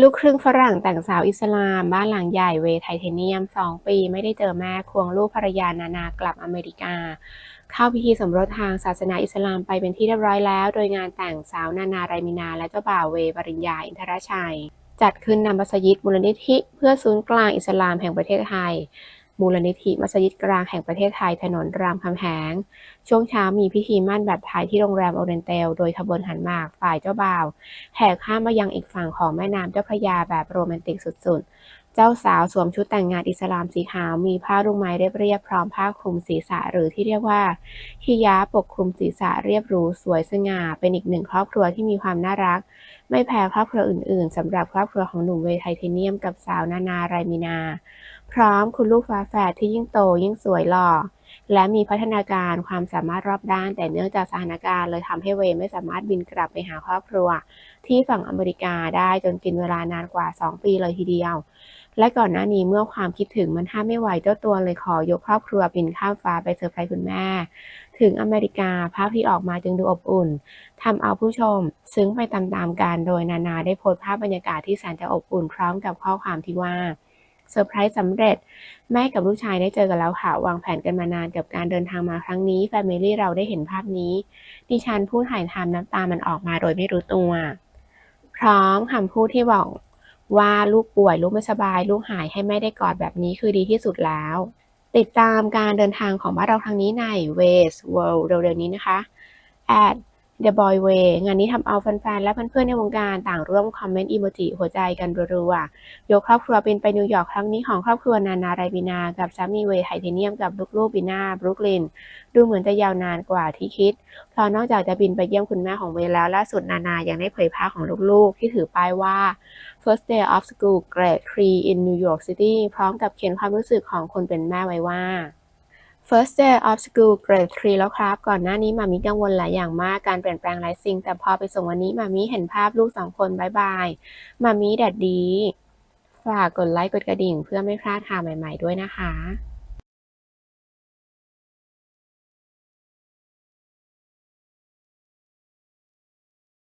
ลูกครึ่งฝรั่งแต่งสาวอิสลาม บ้านหลังใหญ่เวไทเทเนียม 2 ปีไม่ได้เจอแม่ควงลูกภรรยานานากลับอเมริกา เข้าพิธีสมรสทางศาสนาอิสลามไปเป็นที่เรียบร้อยแล้ว โดยงานแต่งสาวนานาไรมินาและเจ้าบ่าวเวปริญญาอินทรชัย จัดขึ้นนำมัสยิดมูลนิธิ เพื่อศูนย์กลางอิสลามแห่งประเทศไทย มูลนิธิมัสยิดกลางแห่งประเทศไทยถนนรามคำแหง ช่วงเช้ามีพิธีมั่นแบบไทยที่โรงแรมโอเรนเตล โดยขบวนหันหมากฝ่ายเจ้าบ่าว แห่ข้ามมายังอีกฝั่งของแม่น้ำเจ้าพระยาแบบโรแมนติกสุดๆ เจ้าสาวสวมชุดแต่งงานอิสลามสีขาว มีผ้าลูกไม้เรียบเรียบพร้อมผ้าคลุมศีรษะหรือที่เรียกว่าฮิญาบปกคลุมศีรษะเรียบหรูสวยสง่า เป็นอีกหนึ่งครอบครัวที่มีความน่ารัก ไม่แพ้ครอบครัวอื่น ๆสำหรับครอบครัวของหนุ่มเวทไทเทเนียมกับสาวนานาไรมินา พร้อมคุณลูกฟ้าแฝดที่ยิ่งโตยิ่งสวยหล่อ และมีพัฒนาการความสามารถรอบด้าน แต่เนื่องจากสถานการณ์เลยทำให้เวย์ไม่สามารถบินกลับไปหาครอบครัว ที่ฝั่งอเมริกาได้จนกินเวลานานกว่า 2 ปีเลยทีเดียว และก่อนหน้านี้เมื่อความคิดถึงมันห้ามไม่ไหวเจ้าตัวเลยขอยกครอบครัวบินข้ามฟ้าไปเซอร์ไพรส์คุณแม่ ถึงอเมริกาภาพที่ออกมาจึงดูอบอุ่นทำเอาผู้ชม ซึ้งไปตามๆกันโดยนานาได้โพสต์ภาพบรรยากาศที่แสนจะอบอุ่นพร้อมกับข้อความที่ว่า เซอร์ไพรส์สำเร็จ แม่กับลูกชายได้เจอกันแล้วค่ะ วางแผนกันมานานกับการเดินทางมาครั้งนี้แฟมิลี่เราได้เห็นภาพนี้ ดิฉันพูดถ่ายทำน้ำตามันออกมาโดยไม่รู้ตัว พร้อมคำพูดที่บอกว่าลูกป่วยลูกไม่สบาย ลูกหายให้แม่ได้กอดแบบนี้คือดีที่สุดแล้ว ติดตามการเดินทางของบ้านเราครั้งนี้ใน Ways World เร็วๆนี้นะคะ at The Boy Way งานนี้ทำเอาแฟนๆ และเพื่อนๆ ในวงการต่างร่วมคอมเมนต์อีโมจิหัวใจกันรัวๆ ยกครอบครัวบินไปนิวยอร์กครั้งนี้ของครอบครัวนานาไรบินากับสามีเวย์ไทเทเนียมกับลูกๆบินาบรุกลิน ดูเหมือนจะยาวนานกว่าที่คิด เพราะนอกจากจะบินไปเยี่ยมคุณแม่ของเวย์แล้วล่าสุดนานายังได้เผยภาพของลูกๆ ที่ถือป้ายว่า First Day of School Grade 3 in New York City พร้อมกับเขียนความรู้สึกของคนเป็นแม่ไว้ว่า First day of school grade 3 แล้วครับ ก่อนหน้านี้มามิกังวลหลายอย่างมาก การเปลี่ยนแปลงหลายสิ่ง แต่พอไปส่งวันนี้มามิเห็นภาพลูกสองคนบายบายมามิแดดดี ฝากกดไลค์กดกระดิ่ง เพื่อไม่พลาดข่าวใหม่ ๆ ด้วยนะคะ